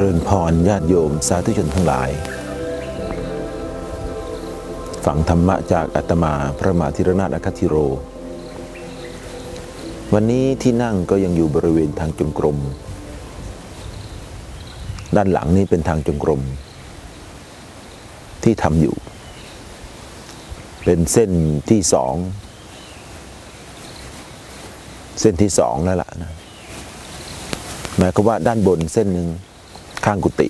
เจริญพรญาติโยมสาธุชนทั้งหลาย ฝังธรรมะจากอัตมาพระมหาธิรนาถอคติโร วันนี้ที่นั่งก็ยังอยู่บริเวณทางจงกรม ด้านหลังนี้เป็นทางจงกรม ที่ทำอยู่ เป็นเส้นที่สอง เส้นที่สองแล้วล่ะนะหมายความว่าด้านบนเส้นหนึ่ง ข้างกุฏิ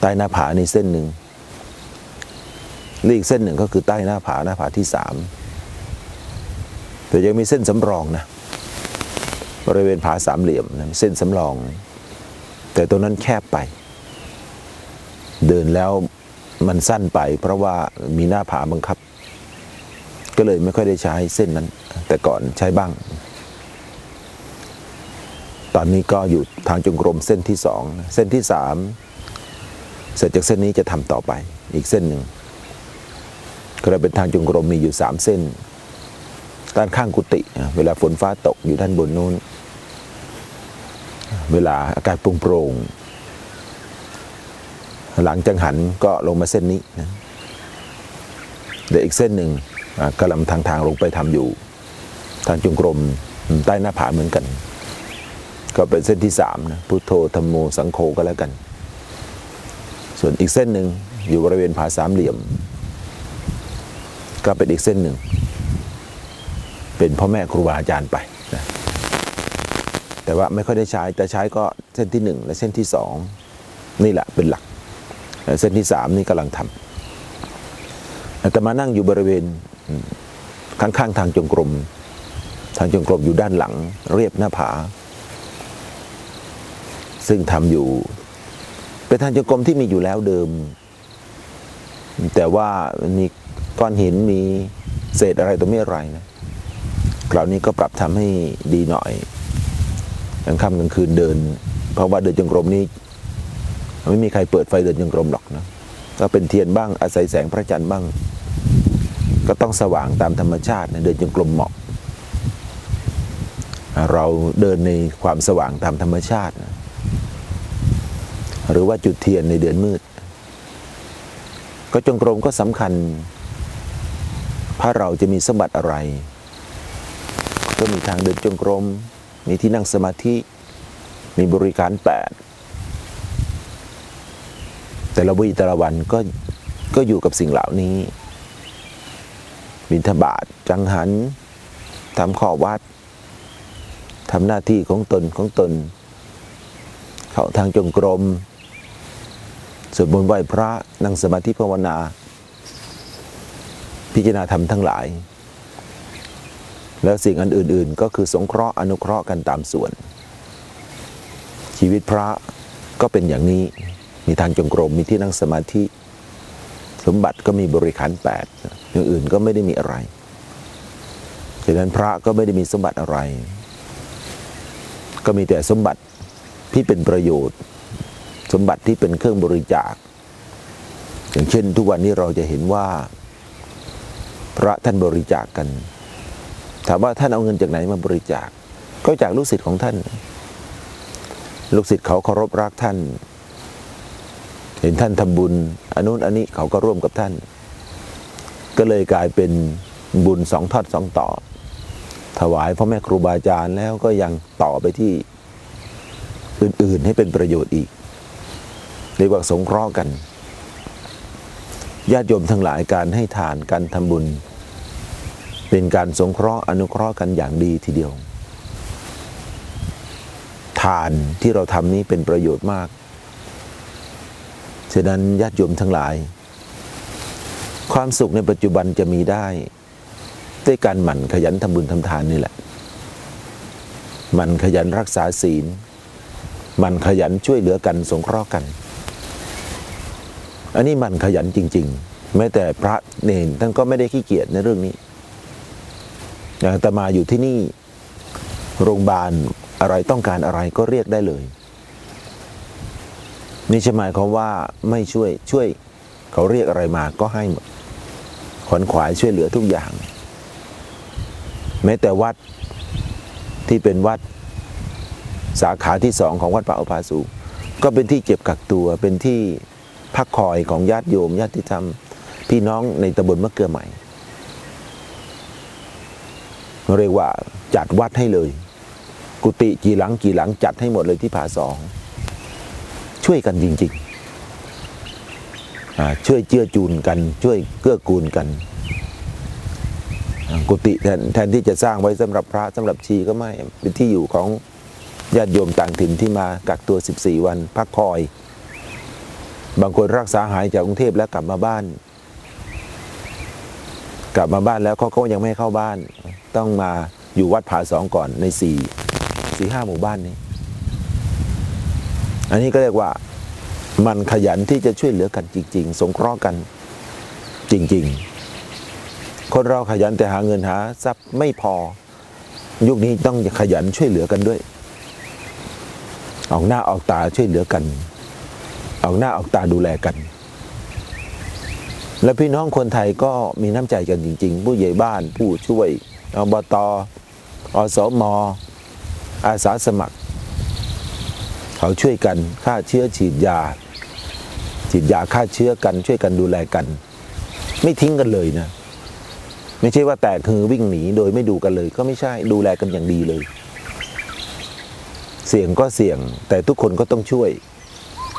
ใต้หน้าผาในเส้นหนึ่งและอีกเส้นหนึ่งก็คือใต้หน้าผาหน้าผาที่สามแต่ยังมีเส้นสำรองนะบริเวณผาสามเหลี่ยมนะเส้นสำรอง แต่ตรงนั้นแคบไป เดินแล้วมันสั้นไป เพราะว่ามีหน้าผาบังคับ ก็เลยไม่ค่อยได้ใช้เส้นนั้น แต่ก่อนใช้บ้าง ตอนนี้ก็อยู่ทางจงกรมเส้นที่สองเส้นที่สามเสร็จจากเส้นนี้จะทำต่อไปอีกเส้นหนึ่งก็เลยเป็นทางจงกรมมีอยู่สามเส้น ด้านข้างกุฏิเวลาฝนฟ้าตกอยู่ด้านบนนู้น เวลาอากาศโปร่งๆหลังจังหันก็ลงมาเส้นนี้นะเดี๋ยวอีกเส้นหนึ่งกำลังทางทางลงไปทำอยู่ ทางจงกรมใต้หน้าผาเหมือนกัน ก็เป็นเส้นที่สามนะพุทโธธรรมโมสังโฆก็แล้วกัน ส่วนอีกเส้นหนึ่งอยู่บริเวณผาสามเหลี่ยม ก็เป็นอีกเส้นหนึ่ง เป็นพ่อแม่ครูบาอาจารย์ไปนะแต่ว่าไม่ค่อยได้ใช้แต่ใช้ก็เส้นที่หนึ่งและเส้นที่สองนี่แหละเป็นหลักแต่เส้นที่สามนี่กำลังทำแต่มานั่งอยู่บริเวณข้างๆทางจงกรม ทางจงกรมอยู่ด้านหลัง เรียบหน้าผา ซึ่งทำอยู่ เป็นทางจงกรมที่มีอยู่แล้วเดิม แต่ว่ามีก้อนหินมีเศษอะไรตัวไม่อะไรนะคราวนี้ก็ปรับทำให้ดีหน่อยกลางค่ำกลางคืนเดิน เพราะว่าเดินจงกรมนี้ไม่มีใครเปิดไฟเดินจงกรมหรอกนะก็เป็นเทียนบ้างอาศัยแสงพระจันทร์บ้าง ก็ต้องสว่างตามธรรมชาตินะเดินจงกรมเหมาะ เราเดินในความสว่างตามธรรมชาตินะ หรือว่าจุดเทียนในเดือนมืด ก็จงกรมก็สำคัญถ้าเราจะมีสมบัติอะไร ก็มีทางเดินจงกรม มีที่นั่งสมาธิ มีบริการแปดแต่ละวีแต่ละวันก็ก็อยู่กับสิ่งเหล่านี้ บิณฑบาตจังหันทำข้อวัดทำหน้าที่ของตนของตน เข้าทางจงกรม สวดมนต์ไหว้พระนั่งสมาธิภาวนา พิจารณาธรรมทั้งหลาย แล้วสิ่งอันอื่น ๆ ก็คือสงเคราะห์อนุเคราะห์กันตามส่วน ชีวิตพระก็เป็นอย่างนี้มีทางจงกรมมีที่นั่งสมาธิ สมบัติก็มีบริขารแปดอย่างอื่นก็ไม่ได้มีอะไรฉะนั้นพระก็ไม่ได้มีสมบัติอะไร ก็มีแต่สมบัติที่เป็นประโยชน์ สมบัติที่เป็นเครื่องบริจาค อย่างเช่น ทุกวันนี้เราจะเห็นว่า พระท่านบริจาคกัน ถามว่าท่านเอาเงินจากไหนมาบริจาค ก็จากลูกศิษย์ของท่าน ลูกศิษย์เขาเคารพรักท่าน เห็นท่านทำบุญอันนู้นอันนี้เขาก็ร่วมกับท่าน ก็เลยกลายเป็นบุญสองทอดสองต่อ ถวายพ่อแม่ครูบาอาจารย์แล้วก็ยังต่อไปที่อื่นๆให้เป็นประโยชน์อีก รียกว่าสงเคราะห์กันญาติโยมทั้งหลายการให้ทานการทำบุญ เป็นการสงเคราะห์อนุเคราะห์กันอย่างดีทีเดียว ทานที่เราทำนี้เป็นประโยชน์มากฉะนั้นญาติโยมทั้งหลาย ความสุขในปัจจุบันจะมีได้ ด้วยการหมั่นขยันทำบุญทำทานนี่แหละ หมั่นขยันรักษาศีล หมั่นขยันช่วยเหลือกันสงเคราะห์กัน อันนี้มันขยันจริง ๆ แม้แต่พระเนนท่านก็ไม่ได้ขี้เกียจในเรื่องนี้อย่างอาตมาอยู่ที่นี่โรงพยาบาลอะไรต้องการอะไรก็เรียกได้เลย นี่จะหมายความว่าไม่ช่วยช่วยเขาเรียกอะไรมาก็ให้หมดขวนขวายช่วยเหลือทุกอย่าง แม้แต่วัดที่เป็นวัดสาขาที่สองของวัดป่าอุปาสูก็เป็นที่เจ็บกักตัวเป็นที่ พักคอยของญาติโยมญาติธรรมพี่น้องในตำบลมะเกลือใหม่ เรียกว่าจัดวัดให้เลย กุฏิกี่หลังกี่หลังจัดให้หมดเลยที่ผาสอง ช่วยกันจริงๆ ช่วยเจือจูนกัน ช่วยเกื้อกูลกัน กุฏิแทนแทนที่จะสร้างไว้สำหรับพระสำหรับชีก็ไม่เป็นที่อยู่ของญาติโยมต่างถิ่นที่มากักตัว 14 วันพักคอย บางคนรักษาหายจากกรุงเทพแล้วกลับมาบ้าน กลับมาบ้านแล้วเขาก็ยังไม่ให้เข้าบ้าน ต้องมาอยู่วัดผาสองก่อนในสี่สี่ห้าหมู่บ้านนี้ อันนี้ก็เรียกว่ามันขยันที่จะช่วยเหลือกันจริง ๆ สงเคราะห์กันจริง ๆ คนเราขยันแต่หาเงินหาทรัพย์ไม่พอ ยุคนี้ต้องขยันช่วยเหลือกันด้วย ออกหน้าออกตาช่วยเหลือกัน ออกหน้าออกตาดูแลกัน และพี่น้องคนไทยก็มีน้ำใจกันจริง ๆ ผู้ใหญ่บ้านผู้ช่วยอบตอสมอาสาสมัคร เขาช่วยกันฆ่าเชื้อฉีดยา ฉีดยาฆ่าเชื้อกัน ช่วยกันดูแลกัน ไม่ทิ้งกันเลยนะไม่ใช่ว่าแตกคือวิ่งหนีโดยไม่ดูกันเลย ก็ไม่ใช่ดูแลกันอย่างดีเลย เสี่ยงก็เสี่ยงแต่ทุกคนก็ต้องช่วย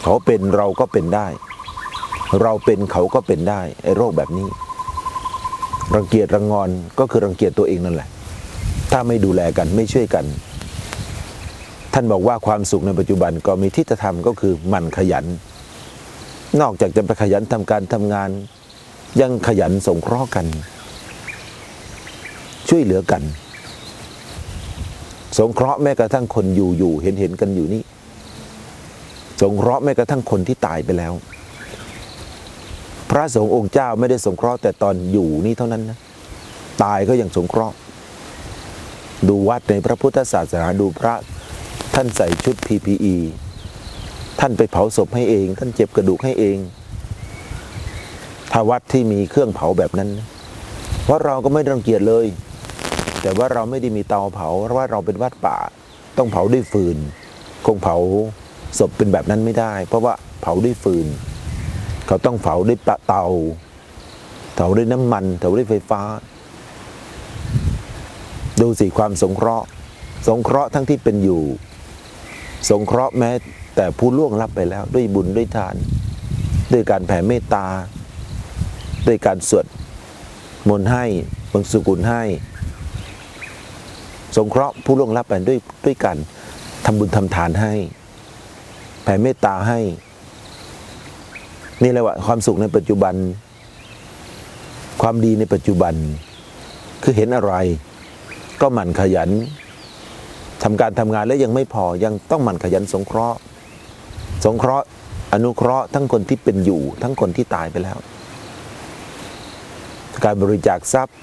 เขาเป็นเราก็เป็นได้ เราเป็นเขาก็เป็นได้ไอ้โรคแบบนี้ รังเกียจรังงอนก็คือรังเกียจตัวเองนั่นแหละ ถ้าไม่ดูแลกันไม่ช่วยกัน ท่านบอกว่าความสุขในปัจจุบันก็มีที่จะทำก็คือหมันขยัน นอกจากจะไปขยันทำการทำงาน ยังขยันสงเคราะห์กัน ช่วยเหลือกัน สงเคราะห์แม้กระทั่งคนอยู่อยู่เห็นเห็นกันอยู่นี่ สงเคราะห์แม้กระทั่งคนที่ตายไปแล้ว พระสงฆ์องค์เจ้าไม่ได้สงเคราะห์แต่ตอนอยู่นี่เท่านั้นนะตายก็ยังสงเคราะห์ ดูวัดในพระพุทธศาสนาดูพระท่านใส่ชุด PPE ท่านไปเผาศพให้เอง ท่านเจ็บกระดูกให้เอง ถ้าวัดที่มีเครื่องเผาแบบนั้นเพราะเราก็ไม่รังเกียจเลย แต่ว่าเราไม่ได้มีเตาเผาเพราะว่าเราเป็นวัดป่า ต้องเผาด้วยฟืน คงเผา ศพเป็นแบบนั้นไม่ได้ เพราะว่าเผาด้วยฟืน เขาต้องเผาด้วยปะเตาเผาด้วยน้ำมันเผาด้วยไฟฟ้า ดูสิความสงเคราะห์ สงเคราะห์ทั้งที่เป็นอยู่ สงเคราะห์แม้แต่ผู้ล่วงลับไปแล้วด้วยบุญด้วยทาน ด้วยการแผ่เมตตา ด้วยการสวดมนต์ให้บังสุกุลให้ สงเคราะห์ผู้ล่วงลับไปด้วยด้วยการทำบุญทำทานให้ แผ่เมตตาให้ นี่แหละว่าความสุขในปัจจุบัน ความดีในปัจจุบัน คือเห็นอะไร ก็หมั่นขยันทำการทำงานแล้วยังไม่พอยังต้องหมั่นขยันสงเคราะห์ สงเคราะห์ อนุเคราะห์ทั้งคนที่เป็นอยู่ ทั้งคนที่ตายไปแล้ว การบริจาคทรัพย์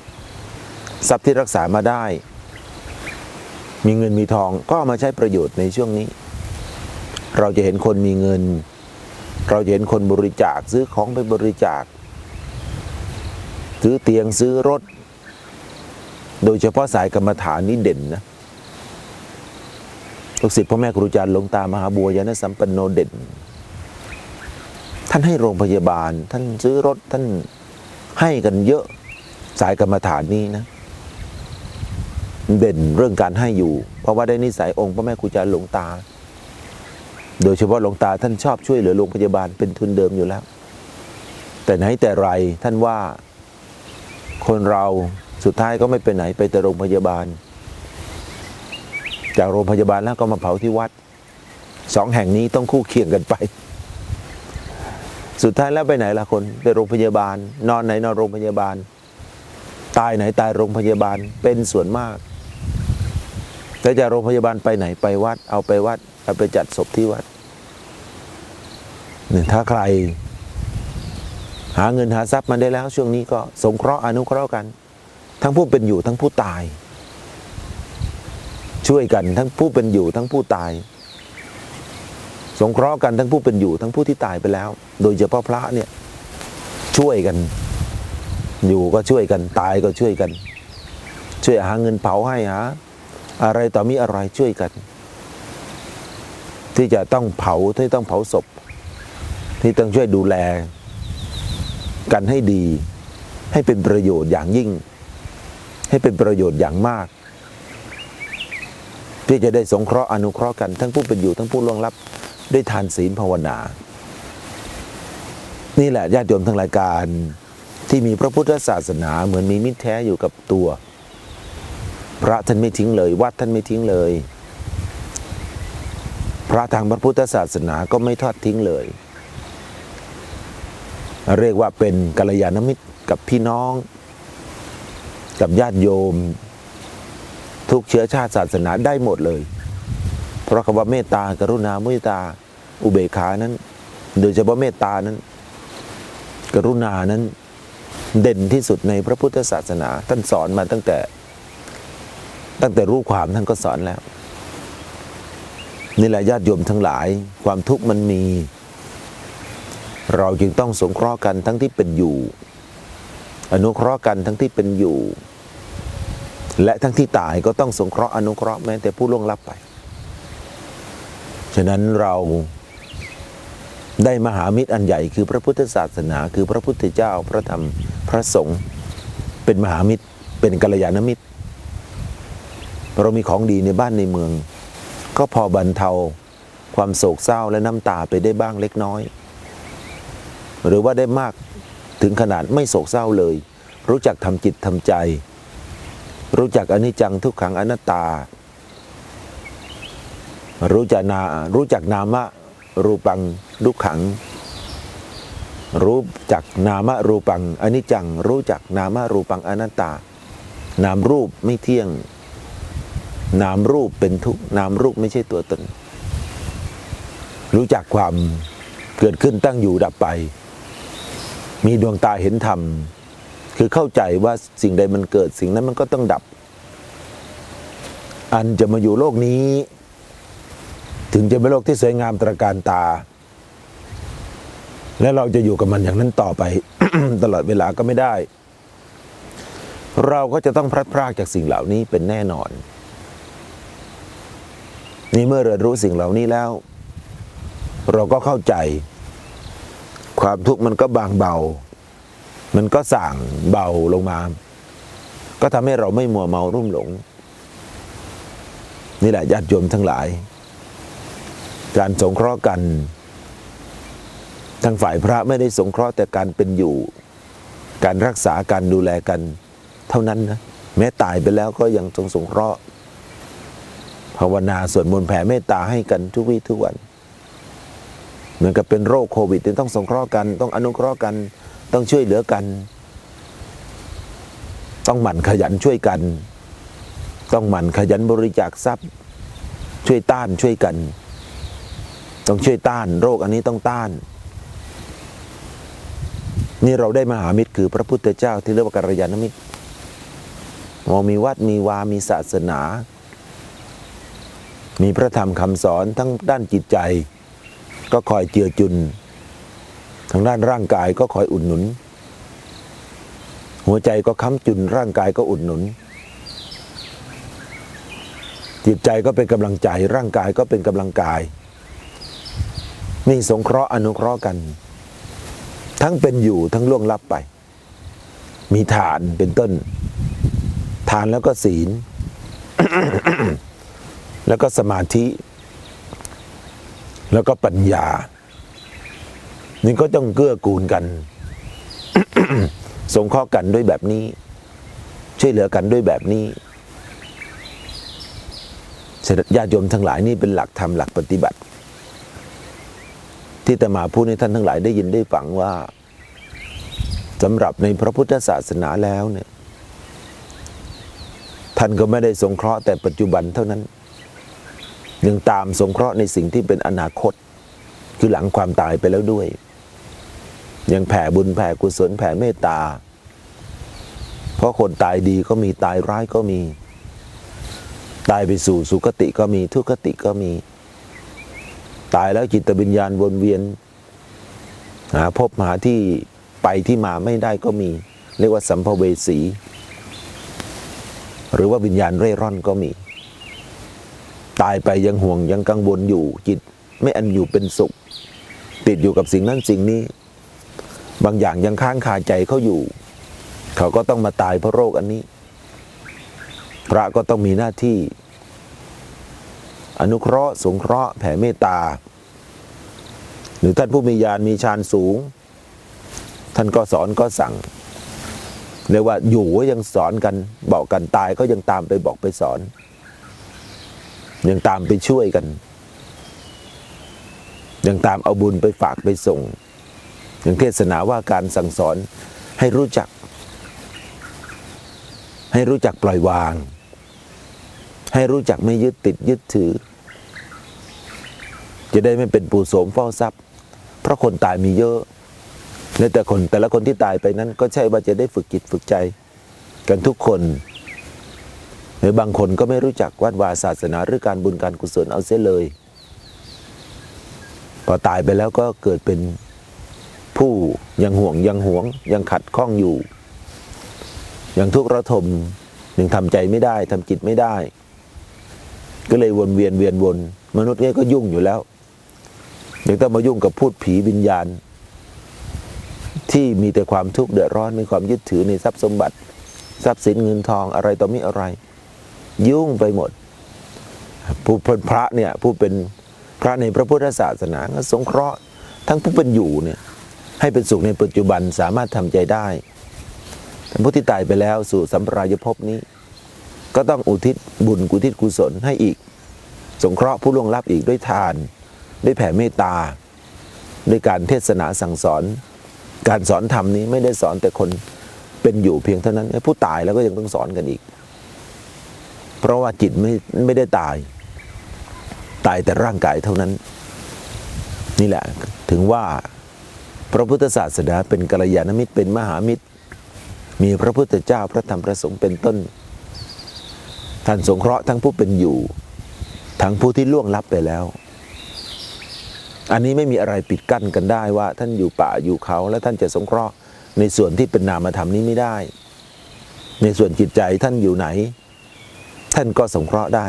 ทรัพย์ที่รักษามาได้ มีเงินมีทองก็มาใช้ประโยชน์ในช่วงนี้ เราจะเห็นคนมีเงิน เราจะเห็นคนบริจาคซื้อของไปบริจาค ซื้อเตียงซื้อรถ โดยเฉพาะสายกรรมฐานนี่เด่นนะลูกศิษย์พ่อแม่ครูอาจารย์หลวงตามหาบัวยานสัมปันโนเด่น ท่านให้โรงพยาบาล ท่านซื้อรถท่านให้กันเยอะสายกรรมฐานนี้นะ เด่นเรื่องการให้อยู่ เพราะว่าได้นิสัยองค์พ่อแม่ครูอาจารย์หลวงตา โดยเฉพาะหลวงตาท่านชอบช่วยเหลือโรงพยาบาลเป็นทุนเดิมอยู่แล้ว แต่ไหนแต่ไรท่านว่าคนเราสุดท้ายก็ไม่ไปไหนไปแต่โรงพยาบาล จากโรงพยาบาลแล้วก็มาเผาที่วัดสองแห่งนี้ต้องคู่เคียงกันไป สุดท้ายแล้วไปไหนล่ะคนไปโรงพยาบาล นอนไหนนอนโรงพยาบาล ตายไหนตายโรงพยาบาลเป็นส่วนมากแต่จากโรงพยาบาลไปไหนไปวัด เอาไปวัดเอาไปจัดศพที่วัด ถ้าใคร หาเงินหาทรัพย์มาได้แล้ว ช่วงนี้ก็สงเคราะห์อนุเคราะห์กัน ทั้งผู้เป็นอยู่ทั้งผู้ตาย ช่วยกันทั้งผู้เป็นอยู่ทั้งผู้ตาย สงเคราะห์กันทั้งผู้เป็นอยู่ทั้งผู้ที่ตายไปแล้ว โดยเฉพาะพระเนี่ยช่วยกัน อยู่ก็ช่วยกันตายก็ช่วยกัน ช่วยหาเงินเผาให้หาอะไรต่อมีอะไรช่วยกัน ที่จะต้องเผาที่ต้องเผาศพ ที่ต้องช่วยดูแล กันให้ดี ให้เป็นประโยชน์อย่างยิ่ง ให้เป็นประโยชน์อย่างมาก ที่จะได้สงเคราะห์อนุเคราะห์กันทั้งผู้เป็นอยู่ทั้งผู้ล่วงลับด้วยทานศีลภาวนา นี่แหละญาติโยมทั้งรายการที่มีพระพุทธศาสนาเหมือนมีมิตรแท้อยู่กับตัว พระท่านไม่ทิ้งเลย วัดท่านไม่ทิ้งเลย พระทางพระพุทธศาสนาก็ไม่ทอดทิ้งเลย เรียกว่าเป็นกัลยาณมิตรกับพี่น้อง กับญาติโยม ทุกเชื้อชาติศาสนาได้หมดเลย เพราะคำว่าเมตตากรุณามุทิตา อุเบกขานั้น โดยเฉพาะเมตตานั้น กรุณานั้นเด่นที่สุดในพระพุทธศาสนา ท่านสอนมาตั้งแต่ ตั้งแต่รู้ความท่านก็สอนแล้ว นี่แหละญาติโยมทั้งหลายความทุกข์มันมี เราจึงต้องสงเคราะห์กันทั้งที่เป็นอยู่ อนุเคราะห์กันทั้งที่เป็นอยู่ และทั้งที่ตายก็ต้องสงเคราะห์อนุเคราะห์แม้แต่ผู้ล่วงลับไป ฉะนั้นเราได้มหามิตรอันใหญ่คือพระพุทธศาสนา คือพระพุทธเจ้าพระธรรมพระสงฆ์เป็นมหามิตรเป็นกัลยาณมิตร เรามีของดีในบ้านในเมือง ก็พอบรรเทาความโศกเศร้าและน้ำตาไปได้บ้างเล็กน้อย หรือว่าได้มากถึงขนาดไม่โศกเศร้าเลย รู้จักทำจิตทำใจ รู้จักอนิจจังทุกขังอนัตตา รู้จักนารู้จักนามะรูปังดุขัง รู้จักนามะรูปังอนิจจัง รู้จักนามะรูปังอนัตตา นามรูปไม่เที่ยง นามรูปเป็นทุกนามรูปไม่ใช่ตัวตน รู้จักความเกิดขึ้นตั้งอยู่ดับไป มีดวงตาเห็นธรรม คือเข้าใจว่าสิ่งใดมันเกิดสิ่งนั้นมันก็ต้องดับ อันจะมาอยู่โลกนี้ ถึงจะเป็นโลกที่สวยงามตระการตา และเราจะอยู่กับมันอย่างนั้นต่อไป ตลอดเวลาก็ไม่ได้ เราก็จะต้องพลัดพรากจากสิ่งเหล่านี้เป็นแน่นอน นี่เมื่อเรียนรู้สิ่งเหล่านี้แล้ว เราก็เข้าใจ ความทุกข์มันก็บางเบา มันก็สั่งเบาลงมา ก็ทำให้เราไม่มัวเมารุ่มหลง นี่แหละญาติโยมทั้งหลาย การสงเคราะห์กันทางฝ่ายพระไม่ได้สงเคราะห์แต่การเป็นอยู่ การรักษาการดูแลกัน เท่านั้นนะแม้ตายไปแล้วก็ยังทรงสงเคราะห์ภาวนาสวดมนต์แผ่เมตตาให้กันทุกวี่ทุกวัน เหมือนกับเป็นโรคโควิดที่ต้องสงเคราะห์กัน ต้องอนุเคราะห์กัน ต้องช่วยเหลือกัน ต้องหมั่นขยันช่วยกัน ต้องหมั่นขยันบริจาคทรัพย์ ช่วยต้านช่วยกัน ต้องช่วยต้าน โรคอันนี้ต้องต้าน นี่เราได้มหามิตรคือพระพุทธเจ้าที่เรียกว่ากัลยาณมิตรมองมีวัดมีวา มีศาสนา มีพระธรรมคำสอนทั้งด้านจิตใจ ก็คอยเจือจุน ทางด้านร่างกายก็คอยอุดหนุน หัวใจก็ค้ำจุน ร่างกายก็อุดหนุน จิตใจก็เป็นกำลังใจ ร่างกายก็เป็นกำลังกาย นี่สงเคราะห์อนุเคราะห์กัน ทั้งเป็นอยู่ทั้งล่วงลับไป มีฐานเป็นต้น ฐานแล้วก็ศีล แล้วก็สมาธิ แล้วก็ปัญญา นี่ก็ต้องเกื้อกูลกัน สงเคราะห์กันด้วยแบบนี้ ช่วยเหลือกันด้วยแบบนี้ญาติโยมทั้งหลายนี่เป็นหลักธรรมหลักปฏิบัติ ที่แต่มาพูดให้ท่านทั้งหลายได้ยินได้ฟังว่าสำหรับในพระพุทธศาสนาแล้วเนี่ย ท่านก็ไม่ได้สงเคราะห์แต่ปัจจุบันเท่านั้น ยังตามสงเคราะห์ในสิ่งที่เป็นอนาคต คือหลังความตายไปแล้วด้วย ยังแผ่บุญแผ่กุศลแผ่เมตตา เพราะคนตายดีก็มีตายร้ายก็มี ตายไปสู่สุคติก็มีทุกขติก็มี ตายแล้วจิตวิญญาณวนเวียน หาพบหาที่ไปที่มาไม่ได้ก็มี เรียกว่าสัมภเวสี หรือว่าวิญญาณเร่ร่อนก็มี ตายไปยังห่วงยังกังวลอยู่จิต ไม่อันอยู่เป็นสุข ติดอยู่กับสิ่งนั้นสิ่งนี้ บางอย่างยังค้างคาใจเขาอยู่ เขาก็ต้องมาตายเพราะโรคอันนี้ พระก็ต้องมีหน้าที่ อนุเคราะห์ สงเคราะห์แผ่เมตตา หรือท่านผู้มีญาณมีฌานสูง ท่านก็สอนก็สั่งเรียกว่าอยู่ก็ยังสอนกันบอกกันตายก็ยังตามไปบอกไปสอน ยังตามไปช่วยกัน ยังตามเอาบุญไปฝากไปส่งย่างเทศนาว่าการสั่งสอนให้รู้จัก ให้รู้จักปล่อยวาง ให้รู้จักไม่ยึดติดยึดถือ จะได้ไม่เป็นปูโสมเฝ้าทรัพย์ เพราะคนตายมีเยอะและแต่คนแต่ละคนที่ตายไปนั้นก็ใช่ว่าจะได้ฝึกจิตฝึกใจ กันทุกคน หรือบางคนก็ไม่รู้จักวัดวาศาสนาหรือการบุญการกุศลเอาเสียเลย พอตายไปแล้วก็เกิดเป็นผู้ยังห่วงยังหวง ยังขัดข้องอยู่ ยังทุกข์ระทมยังทำใจไม่ได้ทำจิตไม่ได้ ก็เลยวนเวียนเวียนวน มนุษย์เนี่ยก็ยุ่งอยู่แล้ว ยังต้องมายุ่งกับพูดผีวิญญาณ ที่มีแต่ความทุกข์เดือดร้อนมีความยึดถือในทรัพย์สมบัติ ทรัพย์สินเงินทองอะไรต่อมีอะไร ยุ่งไปหมด ผู้เป็นพระเนี่ยผู้เป็นพระในพระพุทธศาสนาก็สงเคราะห์ทั้งผู้เป็นอยู่เนี่ยให้เป็นสุขในปัจจุบันสามารถทำใจได้แต่ผู้ที่ตายไปแล้วสู่สัมปรายภพนี้ ก็ต้องอุทิศบุญกุทิศกุศลให้อีก สงเคราะห์ผู้ล่วงลับอีกด้วยทาน ด้วยแผ่เมตตา ด้วยการเทศนาสั่งสอน การสอนธรรมนี้ไม่ได้สอนแต่คนเป็นอยู่เพียงเท่านั้น ผู้ตายแล้วก็ยังต้องสอนกันอีก เพราะว่าจิตไม่ไม่ได้ตาย ตายแต่ร่างกายเท่านั้น นี่แหละถึงว่าพระพุทธศาสนาเป็นกัลยาณมิตรเป็นมหามิตร มีพระพุทธเจ้าพระธรรมพระสงฆ์เป็นต้น ท่านสงเคราะห์ทั้งผู้เป็นอยู่ ทั้งผู้ที่ล่วงลับไปแล้ว อันนี้ไม่มีอะไรปิดกั้นกันได้ว่า ท่านอยู่ป่าอยู่เขาแล้วท่านจะสงเคราะห์ในส่วนที่เป็นนามธรรมนี้ไม่ได้ ในส่วนจิตใจท่านอยู่ไหน ท่านก็สงเคราะห์ได้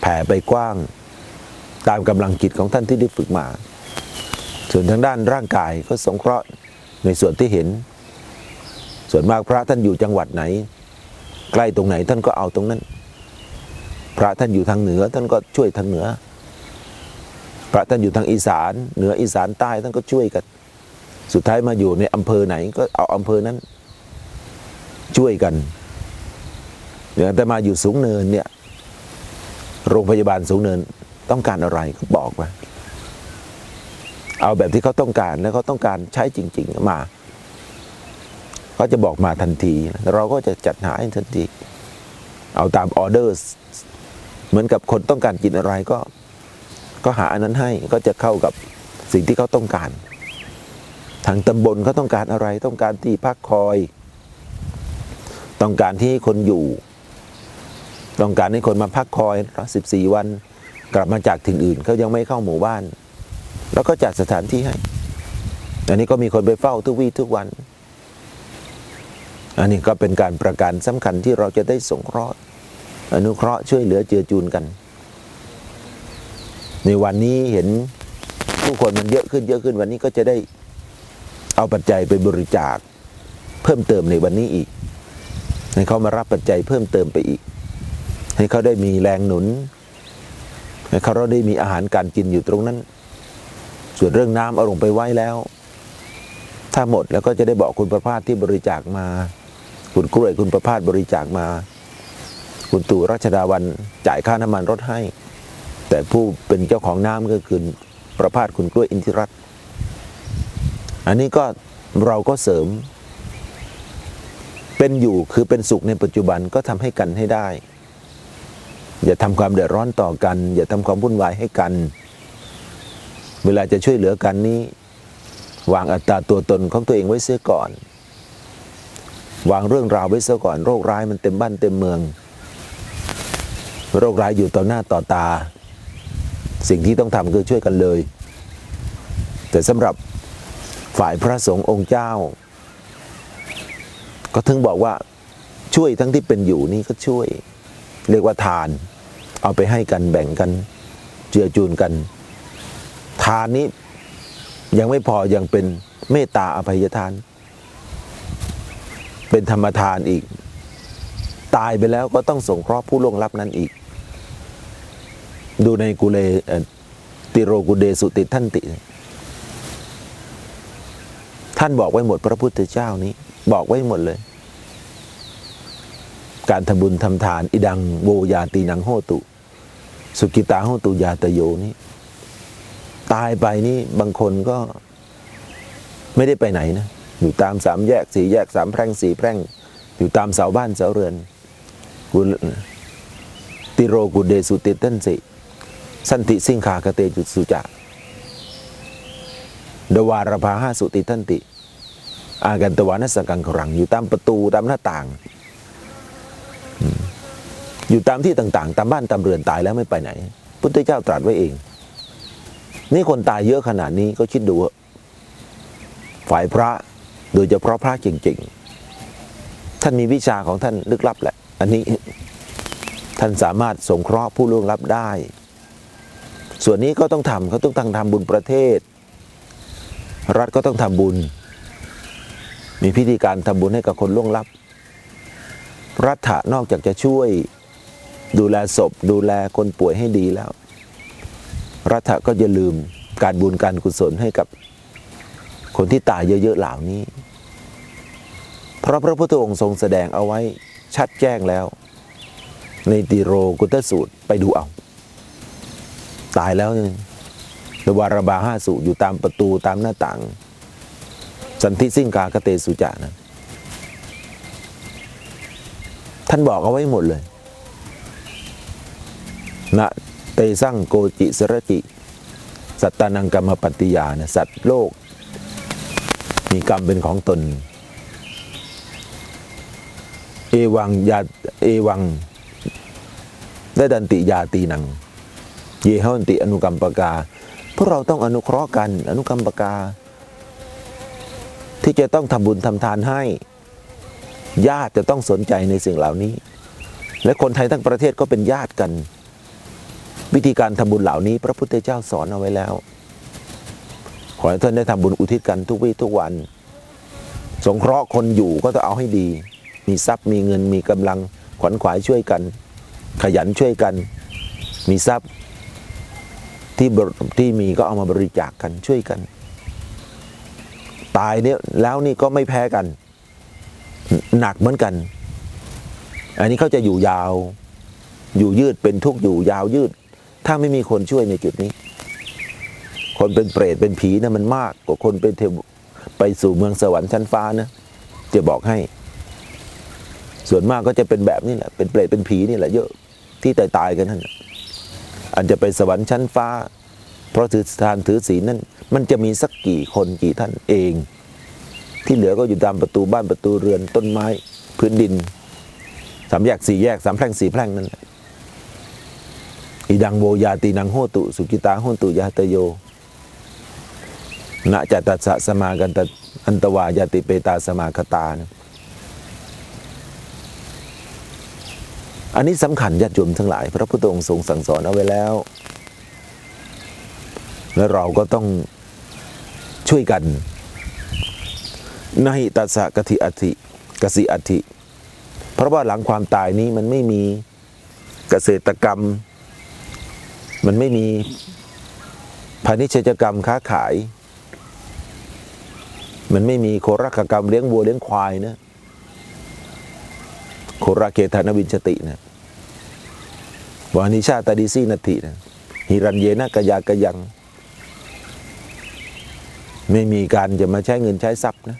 แผ่ไปกว้าง ตามกำลังจิตของท่านที่ได้ฝึกมา ส่วนทางด้านร่างกายก็สงเคราะห์ในส่วนที่เห็น ส่วนมากพระท่านอยู่จังหวัดไหน ใกล้ตรงไหนท่านก็เอาตรงนั้น พระท่านอยู่ทางเหนือท่านก็ช่วยทางเหนือ พระท่านอยู่ทางอีสาน เหนืออีสานใต้ท่านก็ช่วยกัน สุดท้ายมาอยู่ในอำเภอไหนก็เอาอำเภอนั้น ช่วยกัน อย่างแต่มาอยู่สูงเนินเนี่ยโรงพยาบาลสูงเนินต้องการอะไรก็บอกมาเอาแบบที่เขาต้องการแล้วเขาต้องการใช้จริง ๆ มาเขาจะบอกมาทันที เราก็จะจัดหาให้ทันที เอาตามออเดอร์เหมือนกับคนต้องการกินอะไรก็ ก็หาอันนั้นให้ก็จะเข้ากับสิ่งที่เขาต้องการ ทางตำบลเขาต้องการอะไรต้องการที่พักคอย ต้องการที่ให้คนอยู่ ต้องการให้คนมาพักคอยสิบสี่วันกลับมาจากถิ่นอื่นเขายังไม่เข้าหมู่บ้าน แล้วก็จัดสถานที่ให้ อันนี้ก็มีคนไปเฝ้าทุกวี่ทุกวัน อันนี้ก็เป็นการประกันสำคัญที่เราจะได้สงเคราะห์อนุเคราะห์ช่วยเหลือเจือจูนกัน ในวันนี้เห็นผู้คนมันเยอะขึ้นเยอะขึ้นวันนี้ก็จะได้เอาปัจจัยไปบริจาค เพิ่มเติมในวันนี้อีกให้เขามารับปัจจัยเพิ่มเติมไปอีก ให้เขาได้มีแรงหนุน ให้เขาได้มีอาหารการกินอยู่ตรงนั้น ส่วนเรื่องน้ำเอาลงไปไว้แล้ว ถ้าหมดแล้วก็จะได้บอกคุณประพาสที่บริจาคมา คุณกล้วยคุณประพาสบริจาคมา คุณตู่รัชดาวันจ่ายค่าน้ำมันรถให้ แต่ผู้เป็นเจ้าของน้ำก็คือประพาสคุณกล้วยอินทิรัตน์อันนี้ก็เราก็เสริม เป็นอยู่คือเป็นสุขในปัจจุบันก็ทำให้กันให้ได้ อย่าทำความเดือดร้อนต่อกัน อย่าทำความวุ่นวายให้กัน เวลาจะช่วยเหลือกันนี้ วางอัตราตัวตนของตัวเองไว้เสียก่อน วางเรื่องราวไว้เสียก่อน โรคร้ายมันเต็มบ้านเต็มเมือง โรคร้ายอยู่ต่อหน้าต่อตา สิ่งที่ต้องทำคือช่วยกันเลย แต่สำหรับฝ่ายพระสงฆ์องค์เจ้า ก็ถึงบอกว่าช่วยทั้งที่เป็นอยู่นี่ก็ช่วย เรียกว่าทาน เอาไปให้กันแบ่งกันเจือจูนกัน ทานนี้ยังไม่พอยังเป็นเมตตาอภัยทาน เป็นธรรมทานอีก ตายไปแล้วก็ต้องสงเคราะห์ผู้ล่วงลับนั้นอีก ดูในกุเลติโรกุเดสุติท่านติ ท่านบอกไว้หมดพระพุทธเจ้านี้ บอกไว้หมดเลย การทำบุญทำทานอิดังโวยาตีนังโหตุ สุกิตาหตุยาตโยนี้ ตายไปนี่บางคนก็ไม่ได้ไปไหนนะ อยู่ตามสามแยกสี่แยกสามแพร่งสี่แพร่ง อยู่ตามเสาบ้านเสาเรือนกุลติโรกุเดสุติตันสิ สันติสิงขากเตจุสุจะดวารภาห้าสุติทันติ อากันตวานัสกังขรังอยู่ตามประตูตามหน้าต่าง อยู่ตามที่ต่างๆ ตามบ้านตามเรือนตายแล้วไม่ไปไหน พุทธเจ้าตรัสไว้เอง นี่คนตายเยอะขนาดนี้ก็คิดดูว่าฝ่ายพระโดยเฉพาะพระจริงๆ ท่านมีวิชาของท่านลึกลับแหละ อันนี้ท่านสามารถสงเคราะห์ผู้ล่วงลับได้ ส่วนนี้ก็ต้องทำเขาต้องทำทำบุญประเทศ รัฐก็ต้องทำบุญ มีพิธีการทำบุญให้กับคนล่วงลับ รัฐะนอกจากจะช่วย ดูแลศพ ดูแลคนป่วยให้ดีแล้ว รัฐก็จะลืมการบุญการกุศลให้กับคนที่ตายเยอะๆเหล่านี้ เพราะพระพุทธองค์ทรงแสดงเอาไว้ชัดแจ้งแล้ว ในติโรกุตสูตรไปดูเอา ตายแล้วเนี่ยหรือวารบาห้าสุอยู่ตามประตูตามหน้าต่าง สันติสิ่งกากเตสุจานะท่านบอกเอาไว้หมดเลย นะเตสั่งโกจิสระจิ สัตตานังกรรมปฏิยานะสัตว์โลก มีกรรมเป็นของตน เอวังยาเอวังได้ดันติยาตีนัง เยหันติอนุกรรมปกาพวกเราต้องอนุเคราะห์กันอนุกรรมปกา ที่จะต้องทำบุญทำทานให้ ญาติจะต้องสนใจในสิ่งเหล่านี้ และคนไทยทั้งประเทศก็เป็นญาติกัน วิธีการทำบุญเหล่านี้ พระพุทธเจ้าสอนเอาไว้แล้ว ขอให้ท่านได้ทำบุญอุทิศกันทุกวี่ทุกวัน สงเคราะห์คนอยู่ก็ต้องเอาให้ดี มีทรัพย์มีเงินมีกำลังขวัญขวายช่วยกัน ขยันช่วยกัน มีทรัพย์ที่ที่มีก็เอามาบริจาคกันช่วยกัน ตายเนี่ยแล้วนี่ก็ไม่แพ้กัน หนักเหมือนกัน อันนี้เขาจะอยู่ยาว อยู่ยืดเป็นทุกอยู่ยาวยืด ถ้าไม่มีคนช่วยในจุดนี้ คนเป็นเปรตเป็นผีนะมันมากกว่าคนเป็นเทวไปสู่เมืองสวรรค์ชั้นฟ้านะจะบอกให้ ส่วนมากก็จะเป็นแบบนี้แหละเป็นเปรตเป็นผีนี่แหละเยอะที่ตายตายกันนั่นอันจะไปสวรรค์ชั้นฟ้า เพราะถือทานถือศีลนั่นมันจะมีสักกี่คนกี่ท่านเอง ที่เหลือก็อยู่ตามประตูบ้านประตูเรือนต้นไม้ พื้นดินสามแยกสี่แยกสามแพร่งสี่แพร่งนั่นแหละ อีดังโวยาตีนังโหตุ สุกิตาโหตุยาตโยนะจัตตสะสมากันตอันตวายาติเปตาสมาคตานะอันนี้สำคัญญาติโยมทั้งหลาย พระพุทธองค์ทรงสั่งสอนเอาไว้แล้ว และเราก็ต้องช่วยกันนหิตัสสะกติอธิกสิอธิ เพราะว่าหลังความตายนี้มันไม่มีเกษตรกรรม มันไม่มีพาณิชยกรรมค้าขาย มันไม่มีโครักกรรมเลี้ยงวัวเลี้ยงควายนะโคราเกธานวินชตินะวานิชาตาดิซีนาทีนะฮิรันเยนะกะยากะยัง ไม่มีการจะมาใช้เงินใช้ทรัพย์นะ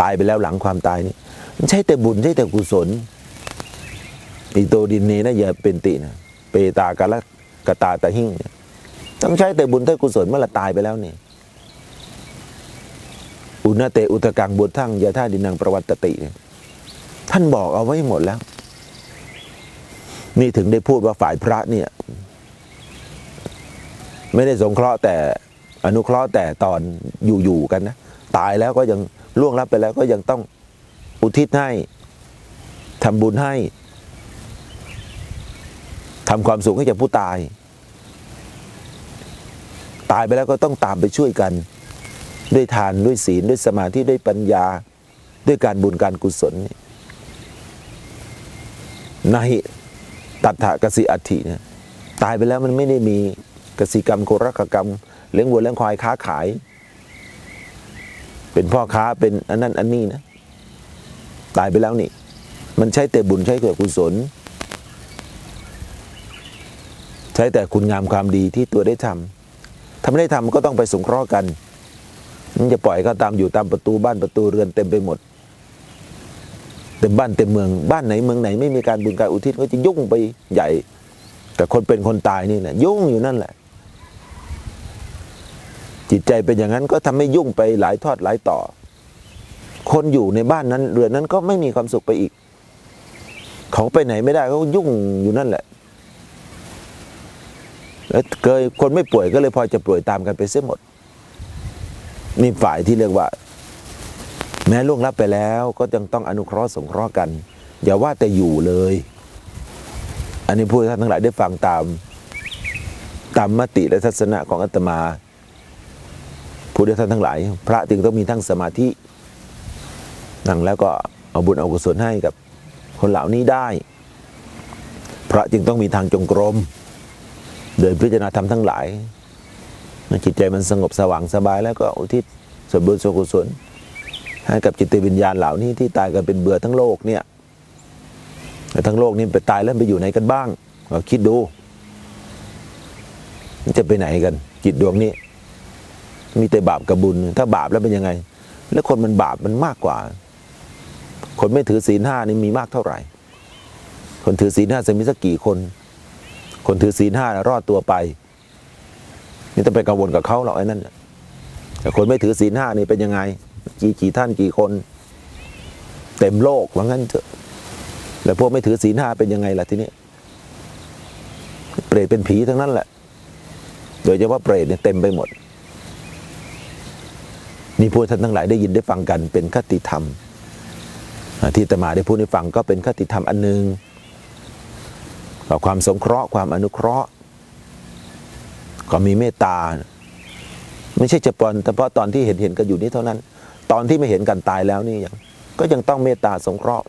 ตายไปแล้วหลังความตายนี่มันใช่แต่บุญใช่แต่กุศลอิโตดินเนนะอย่าเป็นตินะเปตากะละ กะตาตะหิ่งเนี่ยต้องใช้แต่บุญแต่กุศลเมื่อเราตายไปแล้วเนี่ยอุณเตอุตกังบุตทั้งยาท่าดินังประวัตติเนี่ยท่านบอกเอาไว้หมดแล้ว นี่ถึงได้พูดว่าฝ่ายพระเนี่ย ไม่ได้สงเคราะห์แต่อนุเคราะห์แต่ตอนอยู่ๆกันนะตายแล้วก็ยังล่วงลับไปแล้วก็ยังต้องอุทิศให้ทำบุญให้ ทำความสุขให้แก่ผู้ตาย ตายไปแล้วก็ต้องตามไปช่วยกัน ด้วยทานด้วยศีลด้วยสมาธิด้วยปัญญาด้วยการบุญการกุศลนี่นาหิตัทธกสิอัตถิเนี่ยตายไปแล้วมันไม่ได้มีกสิกรรมโครกกรรมเลี้ยงวัวเลี้ยงควายค้าขาย เป็นพ่อค้าเป็นอันนั้นอันนี้นะ ตายไปแล้วนี่ มันใช้แต่บุญใช้แต่กุศล ใช้แต่คุณงามความดีที่ตัวได้ทำถ้าไม่ได้ทำก็ต้องไปสงเคราะห์กันมันจะปล่อยก็ตามอยู่ตามประตูบ้านประตูเรือนเต็มไปหมดเต็มบ้านเต็มเมืองบ้านไหนเมืองไหนไม่มีการบุญการอุทิศก็จะยุ่งไปใหญ่ แต่คนเป็นคนตายนี่แหละยุ่งอยู่นั่นแหละ จิตใจเป็นอย่างนั้นก็ทำให้ยุ่งไปหลายทอดหลายต่อ คนอยู่ในบ้านนั้นเรือนนั้นก็ไม่มีความสุขไปอีก เขาไปไหนไม่ได้เขายุ่งอยู่นั่นแหละ แล้วเคยคนไม่ป่วยก็เลยพอจะป่วยตามกันไปเสียหมด นี่ฝ่ายที่เรียกว่า แม้ล่วงลับไปแล้วก็ยังต้องอนุเคราะห์สงเคราะห์กัน อย่าว่าแต่อยู่เลย อันนี้ผู้ท่านทั้งหลายได้ฟังตาม ตามมติและทัศนะของอาตมาผู้ท่านทั้งหลาย พระจึงต้องมีทั้งสมาธินั่งแล้วก็เอาบุญเอากุศลให้กับคนเหล่านี้ได้ พระจึงต้องมีทางจงกรม เดินพิจารณาธรรมทั้งหลายเมื่อจิตใจมันสงบสว่างสบายแล้วก็อุทิศส่วนบุญส่วนกุศลให้กับจิตวิญญาณเหล่านี้ที่ตายกันเป็นเบื่อทั้งโลกเนี่ยทั้งโลกนี่ไปตายแล้วไปอยู่ไหนกันบ้างเราคิดดู มันจะไปไหนกัน จิตดวงนี้ มีแต่บาปกับบุญ ถ้าบาปแล้วเป็นยังไง แล้วคนมันบาปมันมากกว่า คนไม่ถือศีลห้านี่มีมากเท่าไหร่ คนถือศีลห้าจะมีสักกี่คน คนถือศีลห้ารอดตัวไป นี่ต้องไปกังวลกับเขาหรอกไอ้นั่นแต่คนไม่ถือศีลห้านี่เป็นยังไง กี่กี่ท่านกี่คน เต็มโลกว่างั้นเถอะแล้วพวกไม่ถือศีลห้าเป็นยังไงล่ะทีนี้เปรตเป็นผีทั้งนั้นแหละ โดยเฉพาะเปรตเนี่ยเต็มไปหมดนี่พวกท่านทั้งหลายได้ยินได้ฟังกันเป็นคติธรรม ที่ตมาได้พูดให้ฟังก็เป็นคติธรรมอันหนึ่ง ความสงเคราะห์ความอนุเคราะห์ก็มีเมตตา ไม่ใช่เฉพาะแต่เพราะตอนที่เห็นเห็นกันอยู่นี้เท่านั้น ตอนที่ไม่เห็นกันตายแล้วนี่ยังก็ยังต้องเมตตาสงเคราะห์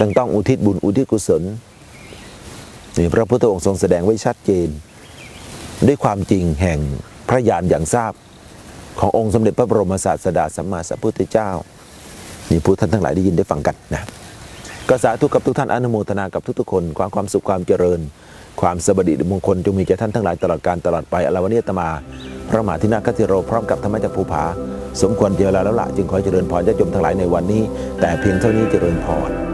ยังต้องอุทิศบุญอุทิศกุศลนี่พระพุทธองค์ทรงแสดงไว้ชัดเจน ด้วยความจริงแห่งพระญาณอย่างทราบขององค์สมเด็จพระบรมศาสดาสัมมาสัมพุทธเจ้านี่ผู้ท่านทั้งหลายได้ยินได้ฟังกันนะ ก็สาธุกับทุกท่านอนุโมทนากับทุกๆคนความความสุขความเจริญ ความสบดีมงคลจงมีแก่ท่านทั้งหลายตลอดการตลอดไปอลาวเนียตมา พระมหาธินาคติโรพร้อมกับธรรมจักรภูผา สมควรเจริญแล้วละจึงขอเจริญพรญาติโยมทั้งหลายในวันนี้ แต่เพียงเท่านี้เจริญพร